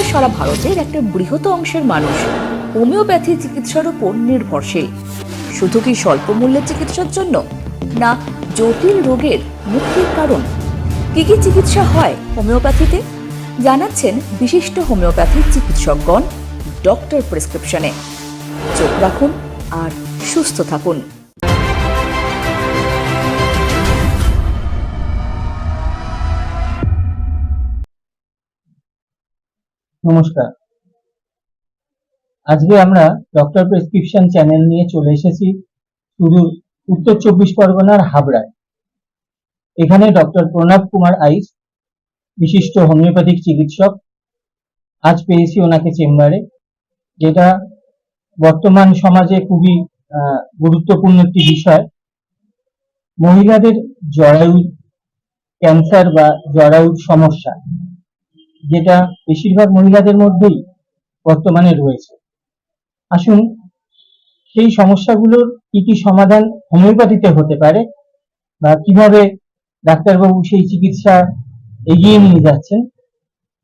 অর্থাৎ সারা ভারতের একটা বৃহৎ অংশের মানুষ। হোমিওপ্যাথি চিকিৎসার উপর নির্ভরশীল। শুধু কি স্বল্প মূল্যের চিকিৎসার জন্য? না, জটিল রোগের মুক্তির কারণ। কি কি চিকিৎসা হয় হোমিওপ্যাথিতে? জানাচ্ছেন বিশিষ্ট হোমিওপ্যাথি চিকিৎসকগণ ডক্টর প্রেসক্রিপশনে। চোখ রাখুন আর সুস্থ থাকুন। নমস্কার। আজকে আমরা ডক্টর প্রেসক্রিপশন চ্যানেল নিয়ে চলে এসেছি সুদূর উত্তর চব্বিশ পরগনার হাবড়ায়। এখানে ডক্টর প্রণব কুমার আইস, বিশিষ্ট হোমিওপ্যাথিক চিকিৎসক, আজ পেয়েছি ওনাকে চেম্বারে, যেটা বর্তমান সমাজে খুবই গুরুত্বপূর্ণ একটি বিষয়। মহিলাদের জরায়ু ক্যান্সার বা জরায়ুর সমস্যা। যেটা বেশিরভাগ মহিলাদের মধ্যেই বর্তমানে রয়েছে। আসুন, সেই সমস্যাগুলোর কি কি সমাধান হোমিওপ্যাথিতে হতে পারে বা কীভাবে ডাক্তারবাবু সেই চিকিৎসা এগিয়ে নিয়ে যাচ্ছেন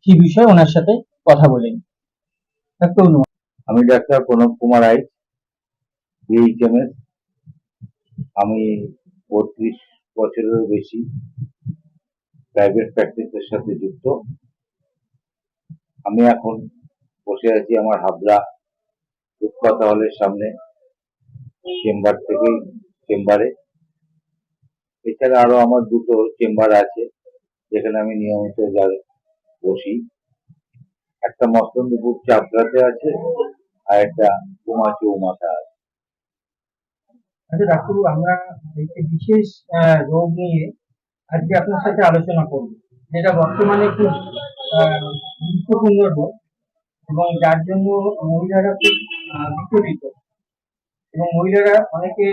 সেই বিষয়ে ওনার সাথে কথা বলেন। আমি ডাক্তার প্রণব কুমার রায় বিএইচএমএস আমি বত্রিশ বছরেরও বেশি প্রাইভেট প্র্যাকটিসের সাথে যুক্ত। আমি এখন বসে আছি আমার হাবড়া রূপকথা হলের সামনে, চেম্বার থেকেই, চেম্বারে। এছাড়া আরও আমার দুটো চেম্বার আছে, যেখানে আমি নিয়মিত যাই, বসি। একটা মস্তন্দপুর চাপড়াতে আছে, আর একটা উমা চৌমাথা আছে। আচ্ছা ডাক্তারবাবু, আমরা একটি বিশেষ রোগ নিয়ে আজকে আপনার সাথে আলোচনা করব, যেটা বর্তমানে খুব গুরুত্বপূর্ণ রোগ এবং যার জন্য মহিলারা খুব বিচলিত। এবং মহিলারা অনেকে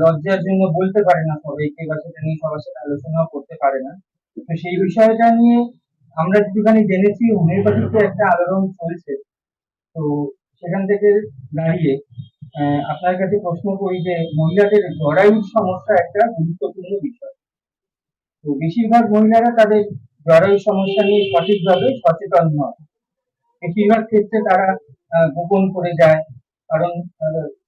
লজ্জার জন্য বলতে পারে না সবাইকে বা সেটা নিয়ে সবার সাথে আলোচনা করতে পারে না। তো সেই বিষয়টা নিয়ে আমরা যেটুখানি জেনেছি, হোমিওপ্যাথিতে একটা আলোড়ন চলছে। তো সেখান থেকে দাঁড়িয়ে আপনার কাছে প্রশ্ন করি যে মহিলাদের জরায়ুর সমস্যা একটা গুরুত্বপূর্ণ বিষয়। তো বেশিরভাগ মহিলারা তাদের জরায়ু সমস্যা নিয়ে সঠিকভাবে সচেতন নয় বেশিরভাগ ক্ষেত্রে তারা গোপন করে যায়, কারণ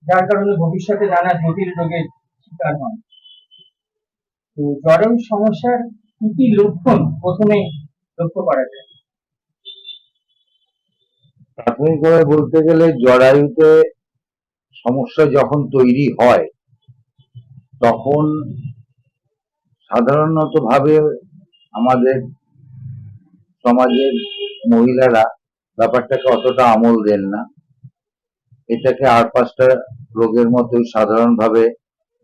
যার কারণে ভবিষ্যতে নানা জটিল রোগের শিকার হন। তো জরায়ু সমস্যার কি কি লক্ষণ প্রথমে লক্ষ্য করা যায়? প্রাথমিকভাবে বলতে গেলে জরায়ুতে সমস্যা যখন তৈরি হয়, তখন সাধারণত ভাবে আমাদের সমাজের মহিলারা ব্যাপারটাকে অতটা আমল দেন না। এটাকে আর পাঁচটা রোগের মতোই সাধারণভাবে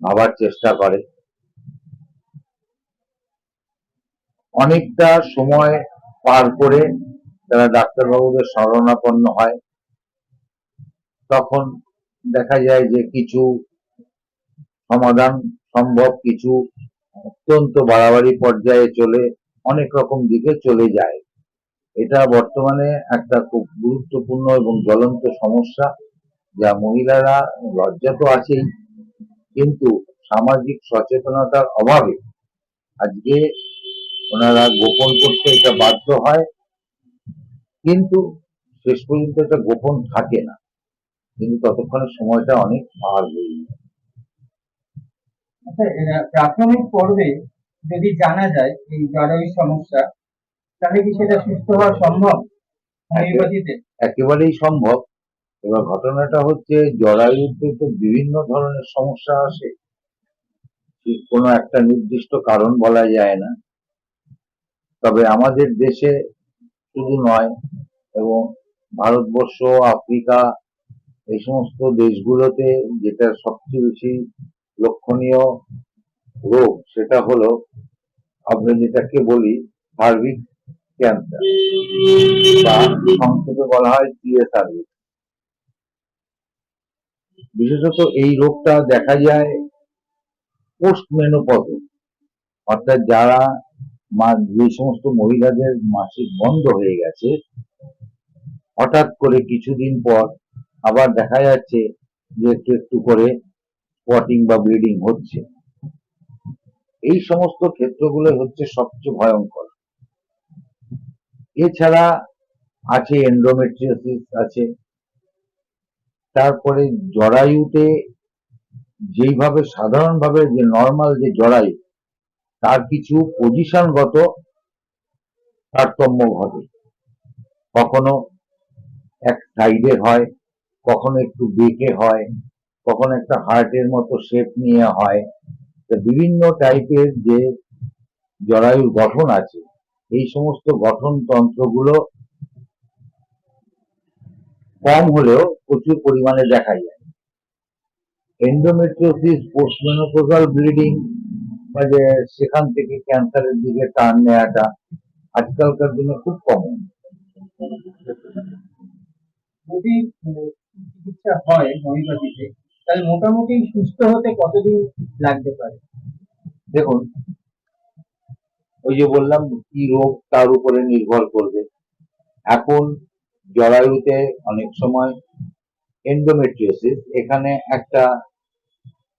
ভাবার চেষ্টা করে। অনেকটা সময় পার করে তারা ডাক্তারবাবুদের শরণাপন্ন হয়, তখন দেখা যায় যে কিছু সমাধান সম্ভব, কিছু অত্যন্ত বাড়াবাড়ি পর্যায়ে চলে অনেক রকম দিকে চলে যায়। এটা বর্তমানে একটা খুব গুরুত্বপূর্ণ এবং জ্বলন্ত সমস্যা, যা মহিলারা লজ্জা তো আছেই, কিন্তু সামাজিক সচেতনতার অভাবে আজকে ওনারা গোপন করতে এটা বাধ্য হয়, কিন্তু শেষ পর্যন্ত এটা গোপন থাকে না। কিন্তু ততক্ষণে সময়টা অনেক পার হয়ে যায়। আচ্ছা প্রাথমিক পর্বে যদি জানা যায় এই জরায়ু সমস্যা তাহলে কি সেটা সুস্থ হওয়া সম্ভব? হোমিওপ্যাথিতে একেবারেই সম্ভব। এবার ঘটনাটা হচ্ছে জরায়ুতে তো বিভিন্ন ধরনের সমস্যা আসে। কোনো একটা নির্দিষ্ট কারণ বলা যায় না। তবে আমাদের দেশে শুধু নয় এবং ভারতবর্ষ আফ্রিকা এই সমস্ত দেশগুলোতে যেটা সবচেয়ে বেশি লক্ষণীয় রোগ, সেটা হলো আমরা যেটাকে বলি সার্ভিক ক্যান্সার, বা সংক্ষেপে বলা হয় টিএ সার্ভিস বিশেষত এই রোগটা দেখা যায় পোস্ট মেনোপজে অর্থাৎ যারা যে সমস্ত মহিলাদের মাসিক বন্ধ হয়ে গেছে, হঠাৎ করে কিছুদিন পর আবার দেখা যাচ্ছে যে একটু একটু করে স্পটিং বা ব্লিডিং হচ্ছে। এই সমস্ত ক্ষেত্রগুলো হচ্ছে সবচেয়ে ভয়ঙ্কর। এছাড়া আছে এন্ডোমেট্রিওসিস আছে। তারপরে জরায়ুতে যেইভাবে সাধারণভাবে যে নর্মাল যে জরায়ু, তার কিছু পজিশনগত তারতম্য ঘটে। কখনো এক সাইডে হয়, কখনো একটু বেঁকে হয়, কখনো একটা হার্টের মতো শেপ নিয়ে হয়। বিভিন্ন টাইপের যে জরায়ুর গঠন আছে এই সমস্ত গঠন তন্ত্রগুলো কম হলেও প্রচুর পরিমাণে দেখা যায়। এন্ডোমেট্রিওসিস পোস্টমেনোপোজাল ব্লিডিং বা যে সেখান থেকে ক্যান্সারের দিকে টান নেওয়াটা আজকালকার দিনে খুব উম, চিকিৎসা হয় তাহলে মোটামুটি সুস্থ হতে কতদিন লাগতে পারে? দেখুন, ওই যে বললাম কি রোগ তার উপরে নির্ভর করবে। এখন জরায়ুতে অনেক সময় এন্ডোমেট্রিওসিস এখানে একটা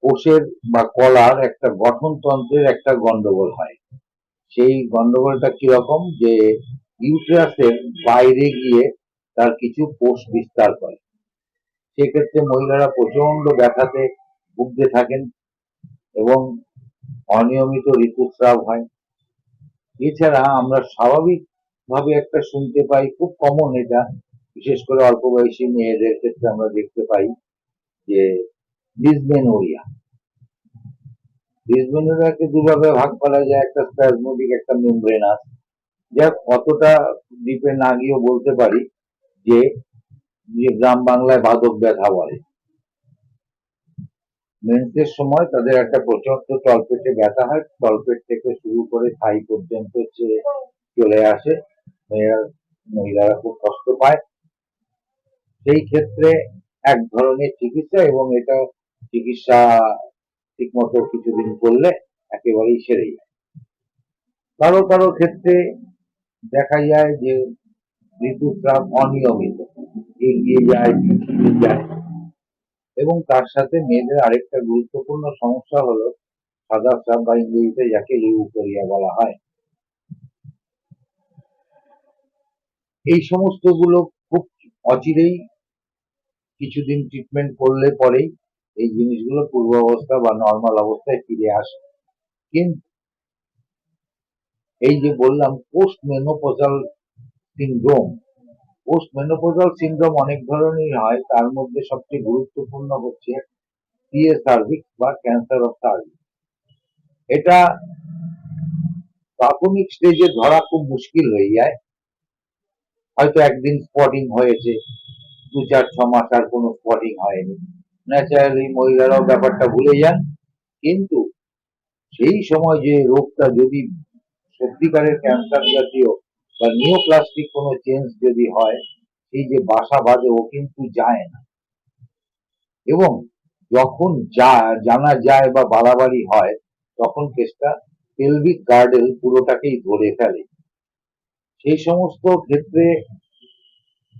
কোষের বা কলার একটা গঠনতন্ত্রের একটা গন্ডগোল হয়। সেই গন্ডগোলটা কীরকম? যে ইউট্রাসের বাইরে গিয়ে তার কিছু কোষ বিস্তার করে। সেক্ষেত্রে মহিলারা প্রচণ্ড ব্যথাতে ভুগতে থাকেন এবং অনিয়মিত ঋতুস্রাব হয়। এছাড়া আমরা স্বাভাবিক ভাবে একটা শুনতে পাই, খুব কমন এটা, বিশেষ করে অল্প বয়সী মেয়েদের ক্ষেত্রে আমরা দেখতে পাই যে ডিসমেনোরিয়া ডিসমেনোরিয়াকে দুভাবে ভাগ করা যায়, একটা স্প্যাজমোডিক একটা মেমব্রেনাস যা কতটা ডিপে না গিয়েও বলতে পারি যে যে গ্রাম বাংলায় বাদক ব্যথা বলে। মেন্সের সময় তাদের একটা প্রচণ্ড তলপেটে ব্যথা হয়। তলপেট থেকে শুরু করে থাই পর্যন্ত চলে আসে। মহিলারা খুব কষ্ট পায়। সেই ক্ষেত্রে এক ধরনের চিকিৎসা এবং এটা চিকিৎসা ঠিকমতো কিছুদিন করলে একেবারেই সেরে যায়। কারও কারও ক্ষেত্রে দেখা যায় যে ঋতুস্রাব অনিয়মিত। এগিয়ে যায়, পিছিয়ে যায়। এবং তার সাথে মেয়েদের আরেকটা গুরুত্বপূর্ণ সমস্যা হলো সাদা স্রাব বা ইংরেজিতে যাকে লিউকোরিয়া বলা হয়। এই সমস্তগুলো খুব অচিরেই কিছুদিন ট্রিটমেন্ট করলে পরেই এই জিনিসগুলো পূর্ব অবস্থা বা নর্মাল অবস্থায় ফিরে আসে। কিন্তু এই যে বললাম post menopausal syndrome post menopausal syndrome অনেক ধরনের হয়, তার মধ্যে সবচেয়ে গুরুত্বপূর্ণ হচ্ছে সিএ সার্ভিক্স বা ক্যান্সার অফ সার্ভিক্স এটা প্রাথমিক স্টেজে ধরা খুব মুশকিল হয়ে যায়। হয়তো একদিন স্পটিং হয়েছে, দু চার, ছ মাস আর কোনো স্পটিং হয়নি। ন্যাচারালি মহিলারাও ব্যাপারটা ভুলে যান। কিন্তু সেই সময় যে রোগটা যদি সত্যিকারের ক্যান্সার জাতীয় বা নিওপ্লাস্টিক কোনো চেঞ্জ যদি হয় সেই যে বাসা বাঁধে, ও কিন্তু যায় না। এবং যখন যা, জানা যায় বা বাড়াবাড়ি হয়, তখন কেসটা পেলভিক গার্ডেল পুরোটাকেই ধরে ফেলে। সেই সমস্ত ক্ষেত্রে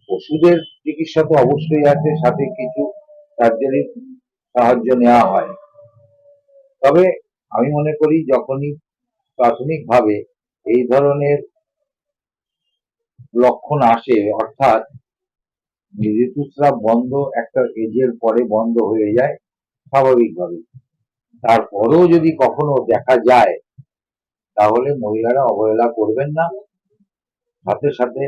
ওষুধের চিকিৎসা তো অবশ্যই আছে, সাথে কিছু সার্জারির সাহায্য নেওয়া হয়। তবে আমি মনে করি যখনই প্রাথমিকভাবে এই ধরনের লক্ষণ আসে, অর্থাৎ ঋতুস্রাব বন্ধ, একটা এজের পরে বন্ধ হয়ে যায় স্বাভাবিকভাবে তারপরেও যদি কখনো দেখা যায়, তাহলে মহিলারা অবহেলা করবেন না। সাথে সাথে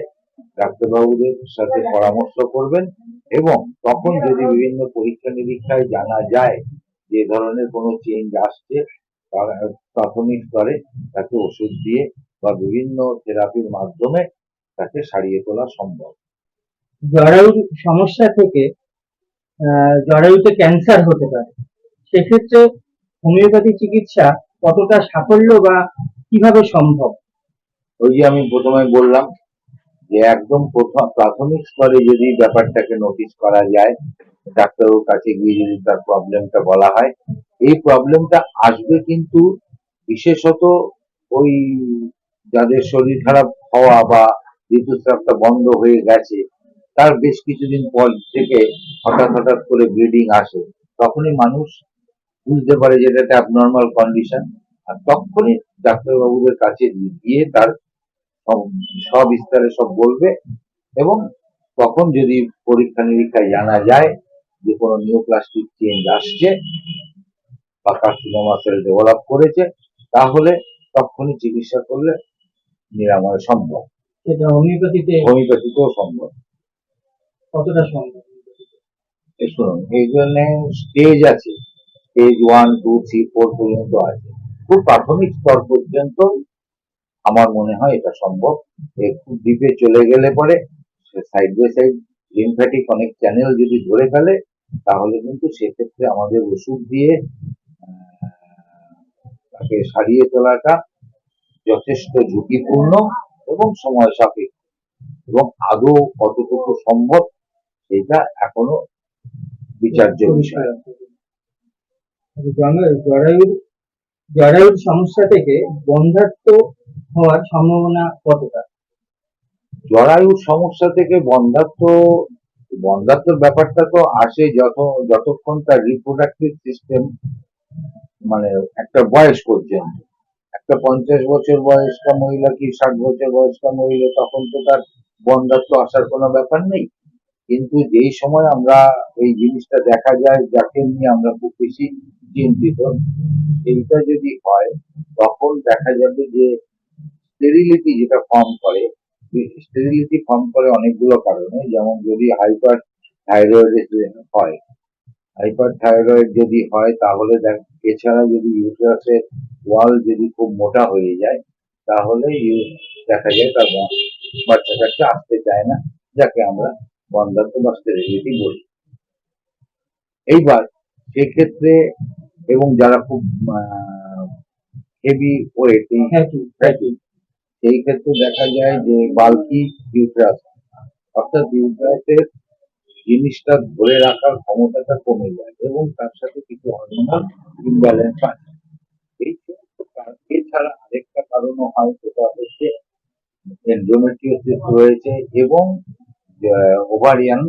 ডাক্তারবাবুদের সাথে পরামর্শ করবেন এবং তখন যদি বিভিন্ন পরীক্ষা নিরীক্ষায় জানা যায় যে ধরনের কোনো চেঞ্জ আসছে প্রাথমিক স্তরে তাকে ওষুধ দিয়ে বা বিভিন্ন থেরাপির মাধ্যমে তাকে সারিয়ে তোলা সম্ভব। জরায়ুর সমস্যা থেকে জরায়ুতে ক্যান্সার হতে পারে। সেক্ষেত্রে হোমিওপ্যাথি চিকিৎসা কতটা সাফল্য বা কীভাবে সম্ভব? ওই যে আমি প্রথমে বললাম যে একদম প্রথম প্রাথমিক স্তরে যদি ব্যাপারটাকে নোটিস করা যায় ডাক্তারের কাছে গিয়ে যদি তার প্রবলেমটা বলা হয় এই প্রবলেমটা আসবে কিন্তু বিশেষত ওই যাদের শরীর খারাপ হওয়া বা ঋতুস্রাবটা বন্ধ হয়ে গেছে। তার বেশ কিছুদিন পর থেকে হঠাৎ হঠাৎ করে ব্লিডিং আসে। তখনই মানুষ বুঝতে পারে যে এটা অ্যাবনর্মাল কন্ডিশন আর তখনই ডাক্তারবাবুদের কাছে গিয়ে তার সব সবিস্তারে সব বলবে এবং তখন যদি পরীক্ষা নিরীক্ষায় জানা যায় যে কোনো নিউপ্লাস্টিক চেঞ্জ আসছে বা কার্সিনোমা সেল ডেভেলপ করেছে, তাহলে তখনই চিকিৎসা করলে নিরাময় সম্ভব। সেটা হোমিওপ্যাথিতে হোমিওপ্যাথিতেও সম্ভব। কতটা সম্ভব? শুনুন এই জন্য স্টেজ আছে। Stage one two three four পর্যন্ত আছে। খুব প্রাথমিক স্তর পর্যন্ত আমার মনে হয় এটা সম্ভব। খুব ডিপে চলে গেলে পরে সাইড বাই সাইড লিমফ্যাটিক অনেক চ্যানেল যদি ধরে ফেলে তাহলে কিন্তু সেক্ষেত্রে আমাদের ওষুধ দিয়ে তাকে সারিয়ে তোলাটা যথেষ্ট ঝুঁকিপূর্ণ। এবং সময় সাপেক্ষ। এবং আদৌ কতটুকু সম্ভব সেটা এখনও বিচার্য বিষয়। জরায়ুর সমস্যা থেকে বন্ধাত্ম হওয়ার সম্ভাবনা কতটা? জরায়ুর সমস্যা থেকে বন্ধাত্ম বন্ধাত্মর ব্যাপারটা তো আসে যত যতক্ষণ তার রিপ্রোডাক্টিভ সিস্টেম মানে একটা বয়স পর্যন্ত একটা পঞ্চাশ বছর বয়স্কা মহিলা কি ষাট বছর বয়স্কা মহিলা, তখন তো তার বন্ধাত্ম আসার কোনো ব্যাপার নেই। কিন্তু যেই সময় আমরা এই জিনিসটা দেখা যায়, যাকে নিয়ে আমরা খুব বেশি চিন্তিত, সেইটা যদি হয়, তখন দেখা যাবে যে স্টেরিলিটি যেটা ফর্ম করে স্টেরিলিটি ফর্ম করে অনেকগুলো কারণে, যেমন যদি হাইপার থাইরয়েড হয় হাইপার থাইরয়েড যদি হয় তাহলে দেখ এছাড়া যদি ইউটারাসের ওয়াল যদি খুব মোটা হয়ে যায় তাহলে ইউ- দেখা যায় তার বাচ্চা কাচ্চা আসতে চায় না যাকে আমরা বন্ধাত্ম বা স্টেরিলিটি বলি। এইবার সেক্ষেত্রে এবং যারা খুব হেভি ওয়েট সেই ক্ষেত্রে দেখা যায় যে বাল্কি ইউট্রাস অর্থাৎ ইউট্রাসের জিনিসটা ধরে রাখার ক্ষমতাটা কমে যায় এবং তার সাথে কিছু হরমোনাল ইমব্যালেন্স আছে এই সমস্ত কারণ- এছাড়া আরেকটা কারণও হয় সেটা হচ্ছে এন্ডোমেট্রিওসিস রয়েছে এবং ওভারিয়ান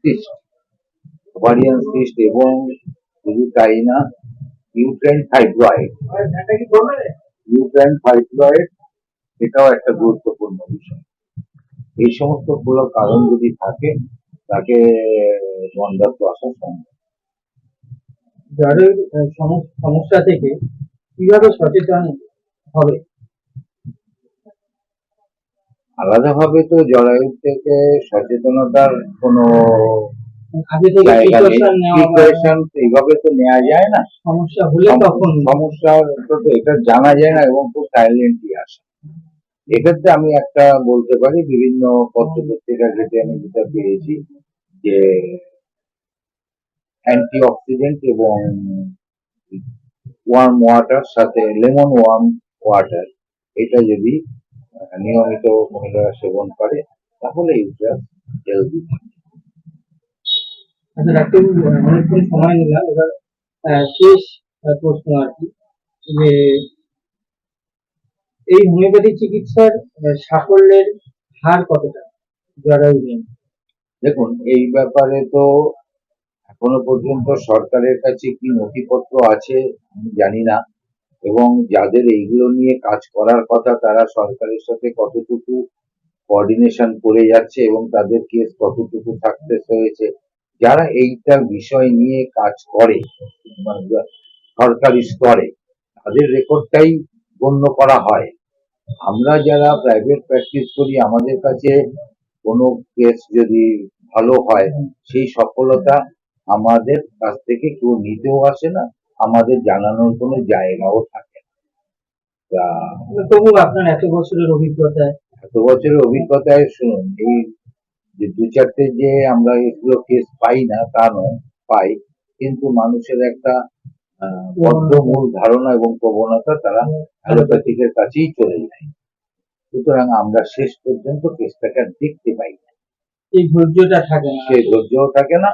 সিস্ট ওভারিয়ান সিস্ট এবং শুধু তাই না ইউট্রাইন ফাইব্রয়েড ইউক্রেন ফাইব্রয়েড এটাও একটা গুরুত্বপূর্ণ বিষয়। এই সমস্তগুলো কারণ যদি থাকে তাকে বন্ধাত্ম আসা সম্ভব সম- সমস্যা থেকে কীভাবে সচেতন হবে? আলাদাভাবে তো জরায়ু থেকে সচেতনতার কোনো এইভাবে তো নেওয়া যায় না। সমস্যা হলে তখন সমস্যা তো এটা জানা যায় না এবং খুব সাইলেন্টলি আসে। এক্ষেত্রে আমি একটা বলতে পারি বিভিন্ন পত্র পত্রিকা ঘেটে আমি যেটা পেয়েছি যে অ্যান্টি অক্সিডেন্ট এবং ওয়ার্ম ওয়াটার সাথে লেমন ওয়ার্ম ওয়াটার এটা যদি নিয়মিত মহিলারা সেবন করে তাহলে ইউট্রাস হেলদি থাকে। আচ্ছা ডাক্তারবাবু আহ, অনেকক্ষণ সময় নিলাম। এবার শেষ প্রশ্ন আর কি যে এই হোমিওপ্যাথি চিকিৎসার সাফল্যের হার কতটা? জরায়ু দেখুন, এই ব্যাপারে তো এখনও পর্যন্ত সরকারের কাছে কি নথিপত্র আছে আমি জানি না। এবং যাদের এইগুলো নিয়ে কাজ করার কথা, তারা সরকারের সাথে কতটুকু কোঅর্ডিনেশন করে যাচ্ছে এবং তাদের কেস কতটুকু সাকসেস হয়েছে, যারা এইটা বিষয় নিয়ে কাজ করে, সরকারি স্তরে, তাদের রেকর্ডটাই গণ্য করা হয়। আমরা যারা প্রাইভেট প্র্যাকটিস করি আমাদের কাছে কোনো কেস যদি ভালো হয় সেই সফলতা আমাদের কাছ থেকে কেউ নিতেও আসে না আমাদের জানানোর কোনো জায়গাও থাকে না। তবু আপনার এত বছরের অভিজ্ঞতা এত বছরের অভিজ্ঞতায় শুনুন এই যে দু চারটে যে আমরা এগুলো কেস পাই না তা নয় পাই। কিন্তু মানুষের একটা বদ্ধ মূল ধারণা এবং প্রবণতা তারা অ্যালোপ্যাথিকের কাছেই চলে যায়। সুতরাং আমরা শেষ পর্যন্ত কেসটাকে দেখতে পাই না। এই ধৈর্যটা থাকে না। সেই ধৈর্যও থাকে না।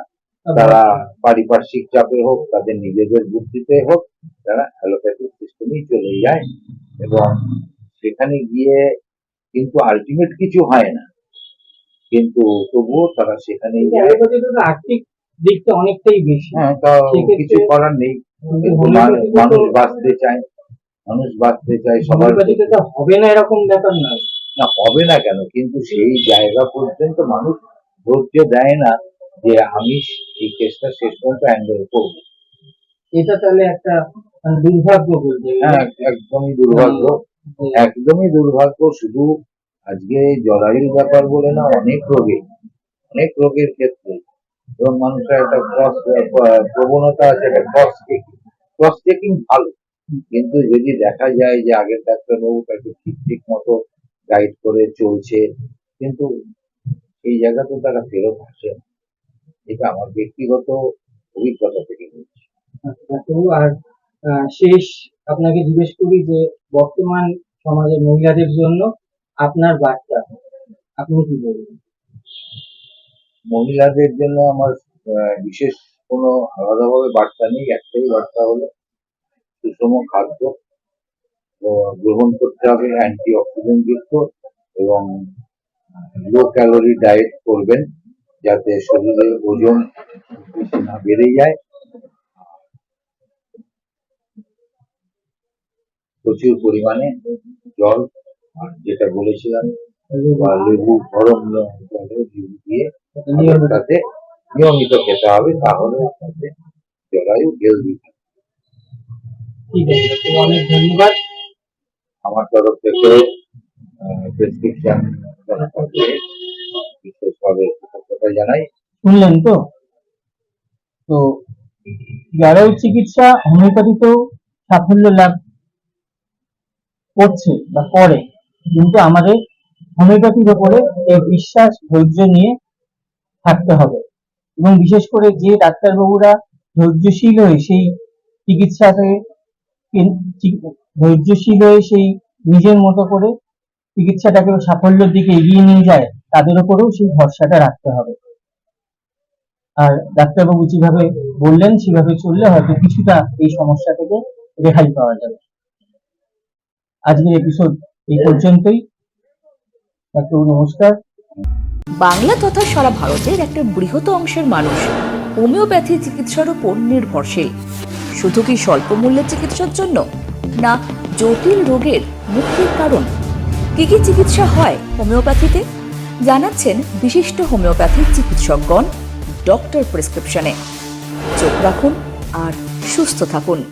তারা পারিপার্শ্বিক চাপে হোক তাদের নিজেদের বুদ্ধিতে হোক তারা অ্যালোপ্যাথিক সিস্টেমেই চলে যায় এবং সেখানে গিয়ে কিন্তু আলটিমেট কিছু হয় না। কিন্তু তবুও তারা তো আর্থিক দিকটা অনেকটাই বেশি। হ্যাঁ কিছু করার নেই। মানুষ বাঁচতে চায় মানুষ বাঁচতে চায় সবার হবে না এরকম ব্যাপার নয় না হবে না কেন? কিন্তু সেই জায়গা পর্যন্ত মানুষ ধৈর্য দেয় না যে আমি এই কেসটা শেষ পর্যন্ত হ্যান্ডেল করব। এটা তাহলে একটা মানে দুর্ভাগ্য বলতে হ্যাঁ একদমই দুর্ভাগ্য। একদমই দুর্ভাগ্য শুধু আজকে জলারির ব্যাপার বলে না অনেক রোগে অনেক রোগের ক্ষেত্রে এবং মানুষের একটা ক্রস প্রবণতা আছে, একটা ক্রস চেকিং ক্রস চেকিং ভালো, কিন্তু যদি দেখা যায় যে আগের ডাক্তারবাবু তাকে ঠিক ঠিক মতো গাইড করে চলছে, কিন্তু এই জায়গা তো তারা ফেরত আসে। এটা আমার ব্যক্তিগত অভিজ্ঞতা থেকে বলছি। আর শেষ আপনাকে জিজ্ঞেস করি যে বর্তমান সমাজের মহিলাদের জন্য আপনার বার্তা আপনি কি বলবেন? মহিলাদের জন্য আমার বিশেষ কোনো আলাদাভাবে বার্তা নেই, একটাই বার্তা হলো সুষম খাদ্য গ্রহণ করতে হবে অ্যান্টি অক্সিডেন্ট যুক্ত এবং লো ক্যালোরি ডায়েট করবেন যাতে শরীরে ওজন না বেড়ে যায়। প্রচুর পরিমাণে জল, আর যেটা বলেছিলাম লেবু, গরম জলে লেবু দিয়ে নিয়মিত তাতে নিয়মিত খেতে হবে তাহলে আপনাদের জরায়ু হেলদি ঠিক আছে অনেক ধন্যবাদ। আমার তরফ থেকে প্রেসক্রিপশন বিশেষভাবে কৃতজ্ঞতা জানাই। শুনলেন তো? তো জরায়ু চিকিৎসা হোমিওপ্যাথিতেও সাফল্য লাভ করছে বা করে কিন্তু আমাদের হোমিওপ্যাথির উপরে এই বিশ্বাস ধৈর্য নিয়ে থাকতে হবে। এবং বিশেষ করে যে ডাক্তারবাবুরা ধৈর্যশীল হয়ে সেই চিকিৎসাতে কিন- চি- ধৈর্যশীল হয়ে সেই নিজের মতো করে চিকিৎসাটাকে সাফল্যের দিকে এগিয়ে নিয়ে যায়, তাদের উপরেও সেই ভরসাটা রাখতে হবে। আর ডাক্তারবাবু যেভাবে বললেন, সেভাবে চললে হয়তো কিছুটা এই সমস্যা থেকে রেহাই পাওয়া যাবে। আজকের এপিসোড এই পর্যন্তই। ডাক্তারবাবু, নমস্কার। বাংলা তথা সারা ভারতের একটা বৃহৎ অংশের মানুষ হোমিওপ্যাথি চিকিৎসার উপর নির্ভরশীল। শুধু কি স্বল্প মূল্যের চিকিৎসার জন্য? না, জটিল রোগের মুক্তির কারণ। কি কি চিকিৎসা হয় হোমিওপ্যাথিতে? জানাচ্ছেন বিশিষ্ট হোমিওপ্যাথি চিকিৎসকগণ, ডক্টর প্রেসক্রিপশনে। চোখ রাখুন আর সুস্থ থাকুন।